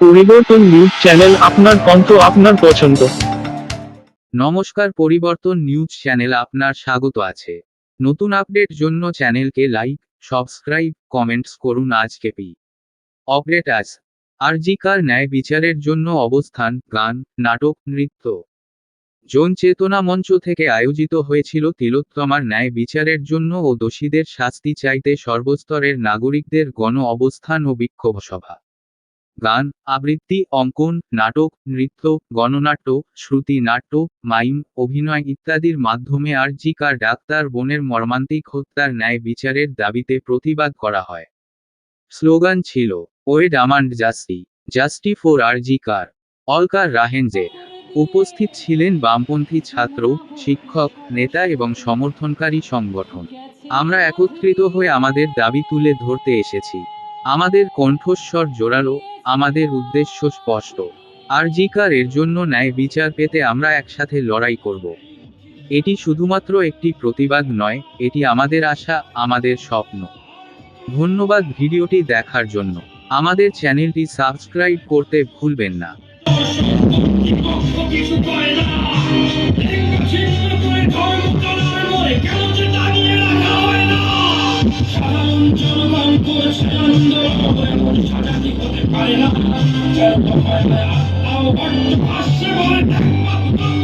পরিবর্তন news channel আপনার কণ্ঠ, আপনার পছন্দ। নমস্কার, পরিবর্তন নিউজ চ্যানেল আপনার স্বাগত আছে। নতুন আপডেট জন্য চ্যানেলকে লাইক, সাবস্ক্রাইব, কমেন্টস করুন আজকে পি। অপডেট আজ। আরজিকার ন্যায় বিচারের জন্য অবস্থান, গান, নাটক, নৃত্য। জন চেতনা মঞ্চ থেকে আয়োজিত হয়েছিল তিলোত্তমার ন্যায় বিচারের জন্য ও দোষীদের শাস্তি চাইতে সর্বস্তরের নাগরিকদের গণ অবস্থান ও বিক্ষোভ সভা। গান, আবৃত্তি, অঙ্কন, নাটক, নৃত্য, গণনাট্য, শ্রুতি নাট্য, মাইম, অভিনয় ইত্যাদির মাধ্যমে আরজিকার ডাক্তার বোনের মর্মান্তিক হত্যার ন্যায় বিচারের দাবিতে প্রতিবাদ করা হয়। স্লোগান ছিল, we demand justice justice for RG Kar, Walker রাহেনজে। উপস্থিত ছিলেন বামপন্থী ছাত্র, শিক্ষক, নেতা এবং সমর্থনকারী সংগঠন। আমরা একত্রিত হয়ে আমাদের দাবি তুলে ধরতে এসেছি। আমাদের কণ্ঠস্বর জোরালো, আমাদের উদ্দেশ্য স্পষ্ট। আর জিকার এর জন্য ন্যায় বিচার পেতে আমরা একসাথে লড়াই করব। এটি শুধুমাত্র একটি প্রতিবাদ নয়, এটি আমাদের আশা, আমাদের স্বপ্ন। ধন্যবাদ ভিডিওটি দেখার জন্য। আমাদের চ্যানেলটি সাবস্ক্রাইব করতে ভুলবেন না। কিছু জনগণ করছে সাজাতি হতে পারে না যেন না আত্মাও বড্ড ভাষ্যে বলে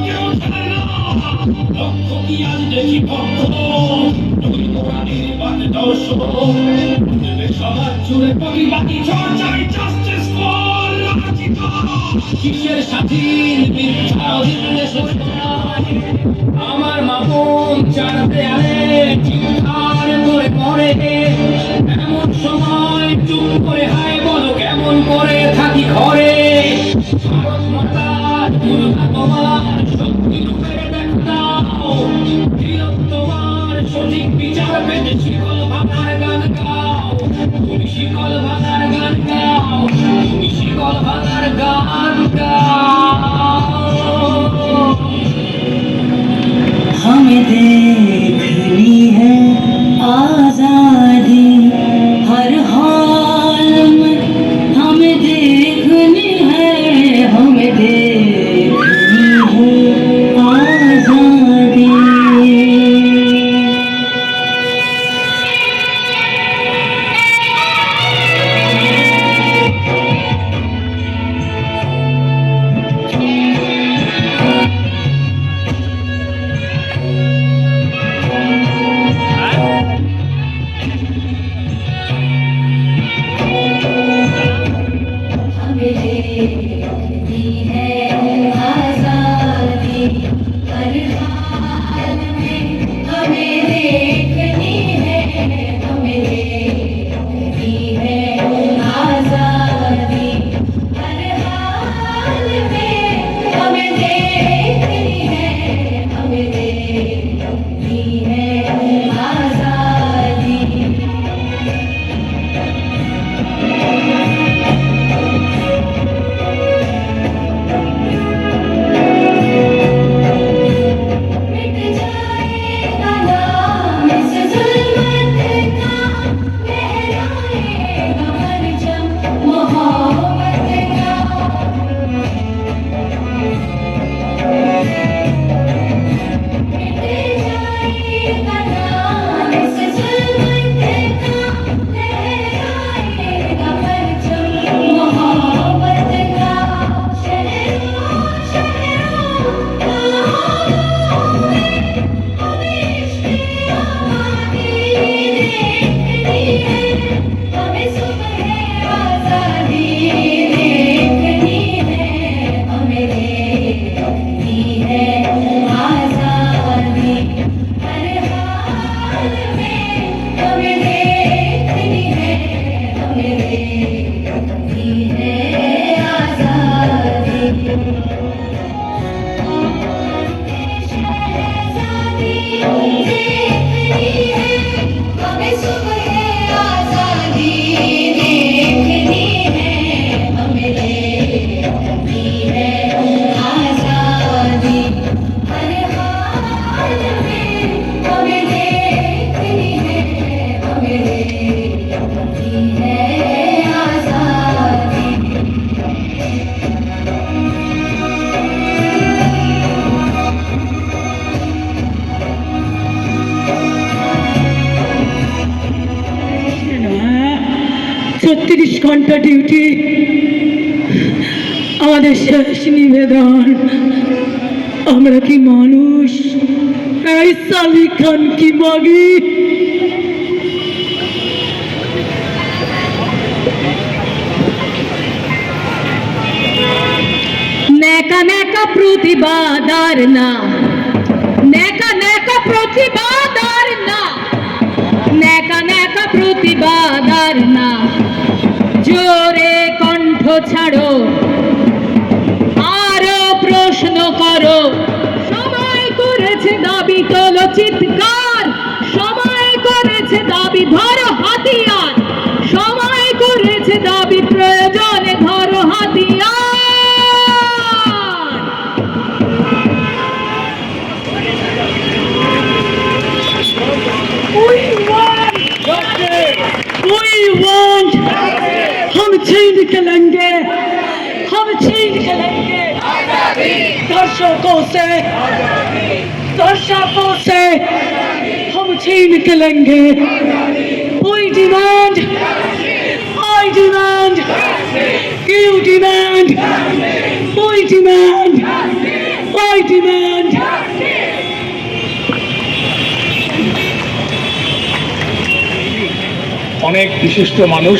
কেউ জানে না লক্ষ্য কি আজ দেখি পক্ষ দুই কোরআনের বাদে দর্শক সমাজ জুড়ে প্রতিবাদী চর্চায় জাস্টিস ফর রাজিকা কিসের স্বাধীন মিথ্যা অধীনে আমার মাপন চার দেয়ালে তোমার the. ঘণ্টা ডিউটি আমাদের শেষ নিবেদন। আমরা কি মানুষ? এই সালি খান কি মাগি ন্যাকা ন্যাকা প্রতিবাদ আর না। ন্যাকা ন্যাকা প্রতিবাদ আর না। ন্যাকা ন্যাকা প্রতিবাদ দাবি ধরো হাতিয়ার সময় করেছে দাবি প্রয়োজনে ধরো হাতিয়ার We want हम छीन के लेंगे हम छीन के लेंगे दर्शकों से दर्शकों से हम छीन के लेंगे We demand I demand You demand We demand I demand অনেক বিশিষ্ট মানুষ